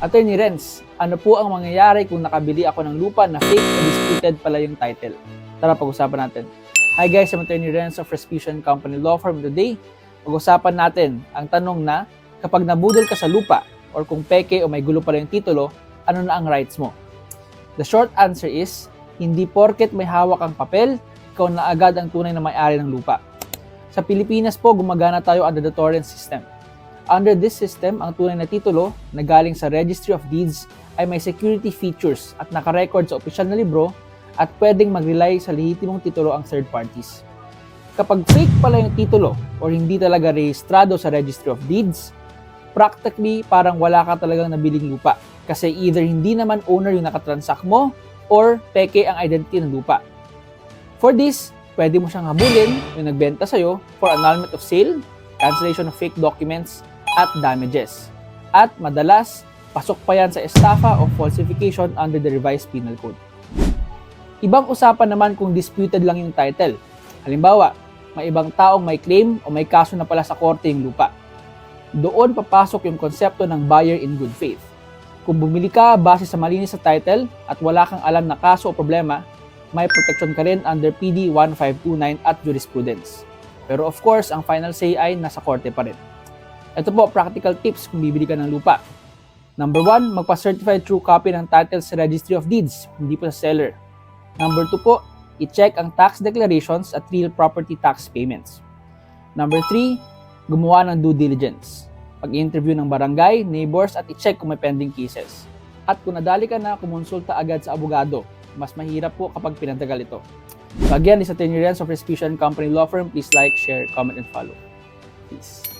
Attorney Renz, ano po ang mangyayari kung nakabili ako ng lupa na fake o disputed pala yung title? Tara, pag-usapan natin. Hi guys, I'm Attorney Renz of Respition Company Law Firm today. Pag-usapan natin ang tanong na kapag nabudol ka sa lupa or kung peke o may gulo pala yung titulo, ano na ang rights mo? The short answer is, hindi porket may hawak ang papel, ikaw na agad ang tunay na may-ari ng lupa. Sa Pilipinas po, gumagana tayo under the torrent system. Under this system, ang tunay na titulo na galing sa Registry of Deeds ay may security features at nakarecord sa opisyal na libro at pwedeng mag-rely sa lehitimong titulo ang third parties. Kapag fake pala yung titulo or hindi talaga rehistrado sa Registry of Deeds, practically parang wala ka talagang nabiling lupa kasi either hindi naman owner yung nakatransact mo or peke ang identity ng lupa. For this, pwede mo siyang habulin yung nagbenta sa'yo for annulment of sale, cancellation of fake documents, at damages. At madalas, pasok pa yan sa estafa o falsification under the revised penal code. Ibang usapan naman kung disputed lang yung title. Halimbawa, may ibang taong may claim o may kaso na pala sa korte yung lupa. Doon papasok yung konsepto ng buyer in good faith. Kung bumili ka base sa malinis sa title at wala kang alam na kaso o problema, may protection ka rin under PD 1529 at jurisprudence. Pero of course, ang final say ay nasa korte pa rin. Ito po, practical tips kung bibili ka ng lupa. Number 1, magpa-certified true copy ng title sa Registry of Deeds, hindi po sa seller. Number 2 po, i-check ang tax declarations at real property tax payments. Number 3, gumawa ng due diligence. Pag-interview ng barangay, neighbors at i-check kung may pending cases. At kung nadali ka na, kumonsulta agad sa abogado. Mas mahirap po kapag pinantagal ito. So again, this is Attorney Renz of Respition Company Law Firm. Please like, share, comment, and follow. Peace.